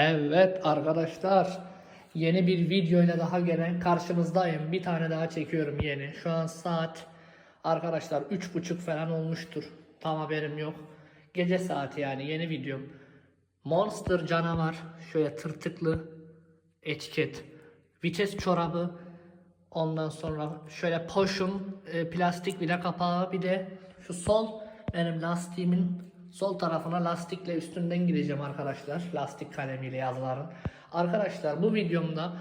Evet arkadaşlar yeni bir video ile daha gene karşınızdayım. Bir tane daha çekiyorum yeni. Şu an saat arkadaşlar üç buçuk falan olmuştur. Tam haberim yok. Gece saati yani yeni videom. Monster canavar şöyle tırtıklı etiket. Vites çorabı. Ondan sonra şöyle poşum e, plastik vida kapağı bir de şu sol benim lastiğimin sol tarafına lastikle üstünden gireceğim arkadaşlar. Lastik kalemiyle yazıların. Arkadaşlar bu videomda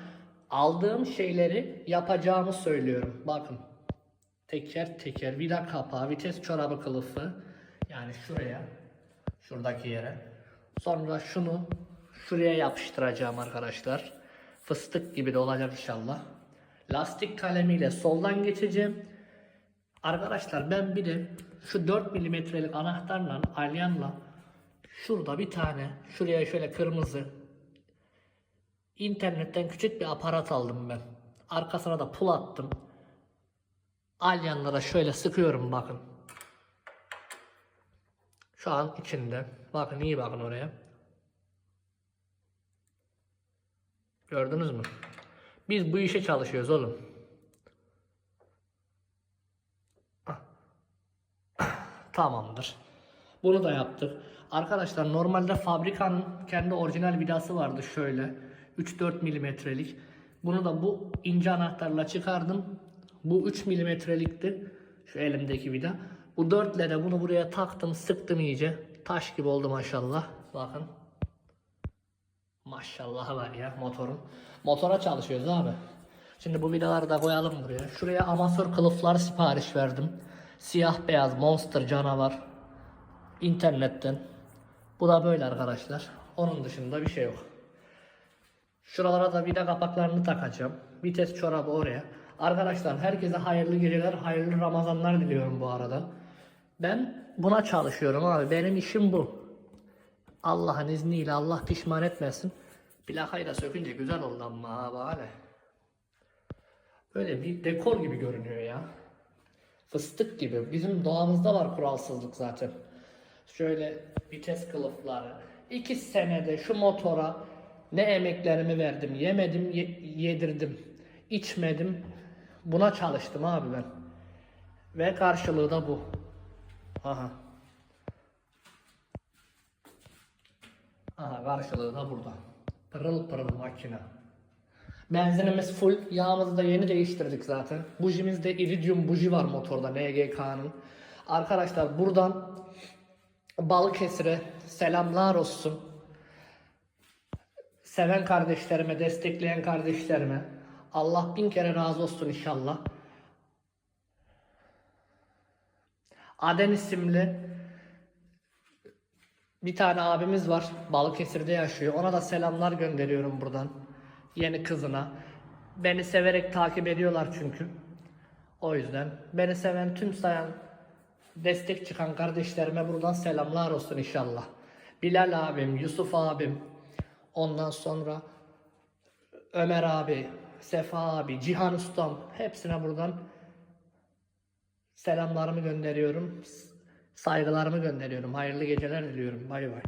aldığım şeyleri yapacağımı söylüyorum. Bakın. Teker teker vida kapağı, vites çorabı kılıfı yani şuraya şuradaki yere. Sonra şunu şuraya yapıştıracağım arkadaşlar. Fıstık gibi de olacak inşallah. Lastik kalemiyle soldan geçeceğim. Arkadaşlar ben bir de şu 4 milimetrelik anahtarla alyanla şurada bir tane şuraya şöyle kırmızı internetten küçük bir aparat aldım ben. Arkasına da pul attım. Alyanlara şöyle sıkıyorum bakın. Şu an içinde. Bakın iyi bakın oraya. Gördünüz mü? Biz bu işe çalışıyoruz oğlum. Tamamdır. Bunu da yaptık. Arkadaşlar normalde fabrikanın kendi orijinal vidası vardı şöyle. 3-4 milimetrelik. Bunu da bu ince anahtarla çıkardım. Bu 3 milimetrelikti. Şu elimdeki vida. Bu 4 ile de bunu buraya taktım sıktım iyice. Taş gibi oldu maşallah. Bakın. Maşallah var ya motorun. Motora çalışıyoruz abi. Şimdi bu vidaları da koyalım buraya. Şuraya amatör kılıflar sipariş verdim. Siyah beyaz monster canavar. İnternetten. Bu da böyle arkadaşlar. Onun dışında bir şey yok. Şuralara da vida kapaklarını takacağım. Vites çorabı oraya. Arkadaşlar herkese hayırlı geceler, hayırlı Ramazanlar diliyorum bu arada. Ben buna çalışıyorum abi. Benim işim bu. Allah'ın izniyle Allah pişman etmesin. Plakayı da sökünce güzel oldu ama bari. Böyle bir dekor gibi görünüyor ya. Fıstık gibi. Bizim doğamızda var kuralsızlık zaten. Şöyle vites kılıfları. İki senede şu motora ne emeklerimi verdim. Yemedim, ye- yedirdim. içmedim. Buna çalıştım abi ben. Ve karşılığı da bu. Aha. Aha karşılığı da burada. Pırıl pırıl makine. Benzinimiz full. Yağımızı da yeni değiştirdik zaten. Bujimizde iridium buji var motorda NGK'nın. Arkadaşlar buradan Balıkesir'e selamlar olsun. Seven kardeşlerime, destekleyen kardeşlerime. Allah bin kere razı olsun inşallah. Aden isimli bir tane abimiz var. Balıkesir'de yaşıyor. Ona da selamlar gönderiyorum buradan. Yeni kızına. Beni severek takip ediyorlar çünkü. O yüzden beni seven tüm sayan destek çıkan kardeşlerime buradan selamlar olsun inşallah. Bilal abim, Yusuf abim, ondan sonra Ömer abi, Sefa abi, Cihan ustam hepsine buradan selamlarımı gönderiyorum. Saygılarımı gönderiyorum. Hayırlı geceler diliyorum. Bay bay.